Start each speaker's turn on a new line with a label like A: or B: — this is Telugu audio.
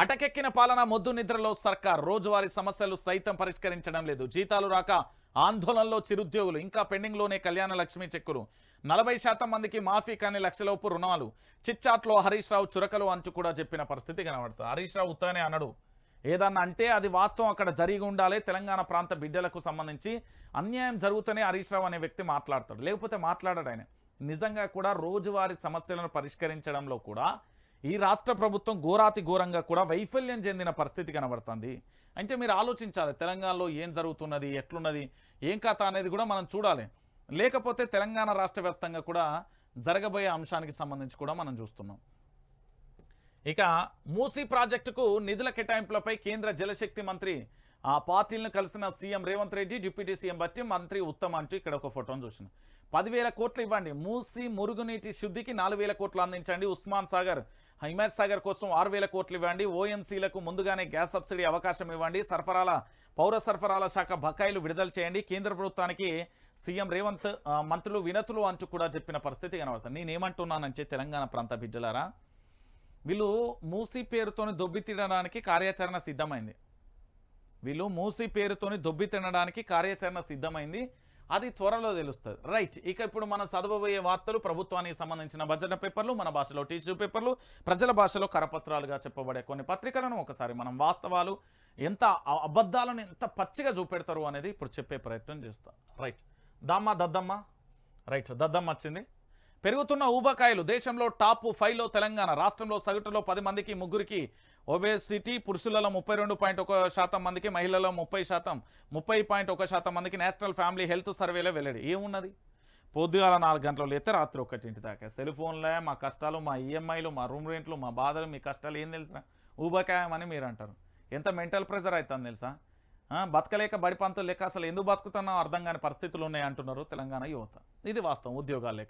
A: అటకెక్కిన పాలన మొద్దు నిద్రలో సర్కార్ రోజువారీ సమస్యలు సైతం పరిష్కరించడం లేదు. జీతాలు రాక ఆందోళనలో చిరుద్యోగులు ఇంకా పెండింగ్లోనే కళ్యాణ లక్ష్మి చెక్కులు. నలభై శాతం మందికి మాఫీ కాని లక్షలోపు రుణాలు. చిచ్చాట్లో హరీష్ రావు చురకలు అంచు కూడా చెప్పిన పరిస్థితి కనబడుతుంది హరీష్ రావు ఉత్తనే అనడు ఏదన్నా అంటే అది వాస్తవం. అక్కడ జరిగి ఉండాలి. తెలంగాణ ప్రాంత బిడ్డలకు సంబంధించి అన్యాయం జరుగుతూనే హరీష్ రావు అనే వ్యక్తి మాట్లాడతాడు. లేకపోతే మాట్లాడాడు ఆయన. నిజంగా కూడా రోజువారీ సమస్యలను పరిష్కరించడంలో కూడా ఈ రాష్ట్ర ప్రభుత్వం ఘోరాతి ఘోరంగా కూడా వైఫల్యం చెందిన పరిస్థితి కనబడుతుంది. అంటే మీరు ఆలోచించాలి తెలంగాణలో ఏం జరుగుతున్నది ఎట్లున్నది ఏం కథ అనేది కూడా మనం చూడాలి. లేకపోతే తెలంగాణ రాష్ట్ర వ్యాప్తంగా కూడా జరగబోయే అంశానికి సంబంధించి కూడా మనం చూస్తున్నాం. ఇక మూసీ ప్రాజెక్టుకు నిధుల కేటాయింపులపై కేంద్ర జలశక్తి మంత్రి ఆ పార్టీలను కలిసిన CM Revanth Reddy deputy CM Bhatti మంత్రి ఉత్తమ్ అంటూ ఇక్కడ ఒక ఫోటోను చూసిన. పదివేల కోట్లు ఇవ్వండి మూసి మురుగునీటి శుద్ధికి నాలుగు వేల కోట్లు అందించండి ఉస్మాన్ సాగర్. హిమాయత్ సాగర్ కోసం ఆరు వేల కోట్లు ఇవ్వండి ఓఎంసీలకు ముందుగానే గ్యాస్ సబ్సిడీ అవకాశం ఇవ్వండి సరఫరాల పౌర సరఫరాల శాఖ బకాయిలు విడుదల చేయండి కేంద్ర ప్రభుత్వానికి సీఎం రేవంత్ మంత్రులు వినతులు అంటూ కూడా చెప్పిన పరిస్థితి కనబడుతుంది. నేనేమంటున్నానంటే తెలంగాణ ప్రాంత బిడ్డలారా వీళ్ళు మూసీ పేరుతోని దొబ్బి తినడానికి కార్యాచరణ సిద్ధమైంది. వీళ్ళు మూసీ పేరుతోని దొబ్బి తినడానికి కార్యాచరణ సిద్ధమైంది. అది త్వరలో తెలుస్తుంది. రైట్ ఇక ఇప్పుడు మనం చదవబోయే వార్తలు ప్రభుత్వానికి సంబంధించిన భజన పేపర్లు మన భాషలో టీచర్ పేపర్లు ప్రజల భాషలో కరపత్రాలుగా చెప్పబడే కొన్ని పత్రికలను ఒకసారి మనం వాస్తవాలు ఎంత అబద్ధాలను ఎంత పచ్చిగా చూపెడతారు అనేది ఇప్పుడు చెప్పే ప్రయత్నం చేస్తాం. రైట్ దమ్మ దద్దమ్మ. రైట్ దద్దమ్మ వచ్చింది. పెరుగుతున్న ఊబకాయలు దేశంలో టాప్ ఫైవ్లో తెలంగాణ రాష్ట్రంలో సగటులో పది మందికి ముగ్గురికి ఒబేసిటీ పురుషులలో ముప్పై రెండు పాయింట్ ఒక శాతం మందికి మహిళల్లో ముప్పై శాతం ముప్పై పాయింట్ ఒక శాతం మందికి నేషనల్ ఫ్యామిలీ హెల్త్ సర్వేలో వెల్లడి. ఏమున్నది? పొద్దుగాల నాలుగు గంటలు లేతే రాత్రి ఒకటింటి దాకా. సెల్ ఫోన్లే మా కష్టాలు మా ఈఎంఐలు మా రూమ్ రెంట్లు మా బాధలు మీ కష్టాలు ఏం తెలుసా ఊబకాయం అని మీరు అంటారు ఎంత మెంటల్ ప్రెజర్ అవుతుంది తెలుసా? బతకలేక బడి పంతులు లేక అసలు ఎందుకు బతుకుతున్నావు? అర్థం కాని పరిస్థితులు ఉన్నాయి అంటున్నారు తెలంగాణ యువత. ఇది వాస్తవం. ఉద్యోగాలు లేక.